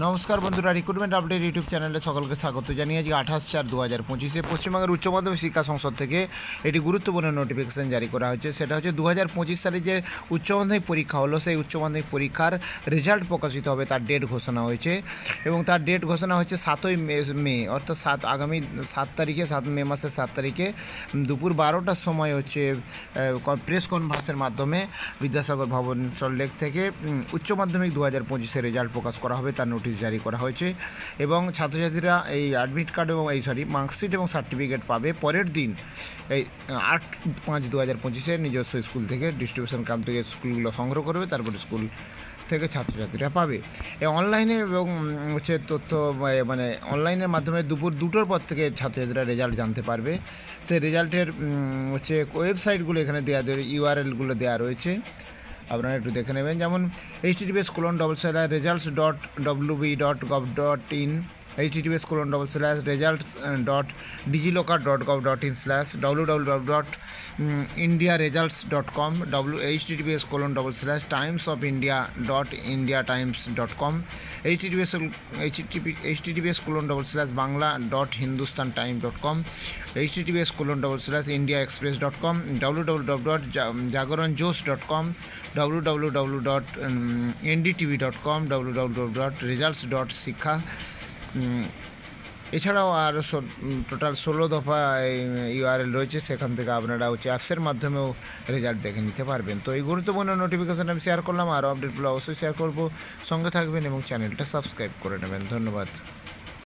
নমস্কার বন্ধুরা recruitment update YouTube চ্যানেলে সকলকে স্বাগত জানিয়ে আজকে আঠাশ চার দু হাজার পঁচিশে পশ্চিমবঙ্গের উচ্চ মাধ্যমিক শিক্ষা সংসদ থেকে একটি গুরুত্বপূর্ণ নোটিফিকেশন জারি করা হয়েছে। সেটা হচ্ছে দু হাজার পঁচিশ সালে যে উচ্চ মাধ্যমিক পরীক্ষা হলো, সেই উচ্চ মাধ্যমিক পরীক্ষার রেজাল্ট প্রকাশিত হবে তার ডেট ঘোষণা হয়েছে এবং তার ডেট ঘোষণা হচ্ছে সাতই মে মে, অর্থাৎ সাত আগামী সাত তারিখে, সাত মে মাসের সাত তারিখে দুপুর বারোটার সময় হচ্ছে প্রেস কনভার্সের মাধ্যমে বিদ্যাসাগর ভবন সল্টলেক থেকে উচ্চ মাধ্যমিক দু হাজার পঁচিশে রেজাল্ট প্রকাশ করা হবে তার নোটিশ জারি করা হয়েছে এবং ছাত্রছাত্রীরা এই অ্যাডমিট কার্ড এবং এই সরি মার্কশিট এবং সার্টিফিকেট পাবে। পরের দিন এই, আট পাঁচ দু হাজার পঁচিশে নিজস্ব স্কুল থেকে ডিস্ট্রিবিউশন ক্যাম্প থেকে স্কুলগুলো সংগ্রহ করবে, তারপরে স্কুল থেকে ছাত্রছাত্রীরা পাবে। এই অনলাইনে এবং হচ্ছে তথ্য মানে অনলাইনের মাধ্যমে দুপুর দুটোর পর থেকে ছাত্রছাত্রীরা রেজাল্ট জানতে পারবে। সেই রেজাল্টের হচ্ছে ওয়েবসাইটগুলো এখানে দেওয়া ইউআরএলগুলো দেওয়া রয়েছে। আপনারা একটু দেখে নেবেন। যেমন https colon double slash results dot W B dot gov dot in https colon double slash results dot digilocker dot gov dot in slash W W dot India results dot com W https colon double slash times of India dot India times dot com https http https colon double slash Bangla dot Hindustan time dot com https colon double slash India express dot com W W W dot Jagran Josh dot com W W W dot NDTV dot com W W W dot results dot Shiksha এছাড়াও আরও total ষোলো দফা URL রয়েছে, সেখান থেকে আপনারা হচ্ছে অ্যাপসের মাধ্যমেও রেজাল্ট দেখে নিতে পারবেন। তো এই গুরুত্বপূর্ণ নোটিফিকেশান আমি শেয়ার করলাম আরও আপডেটগুলো অবশ্যই শেয়ার করব। সঙ্গে থাকবেন এবং চ্যানেলটা সাবস্ক্রাইব করে নেবেন। ধন্যবাদ।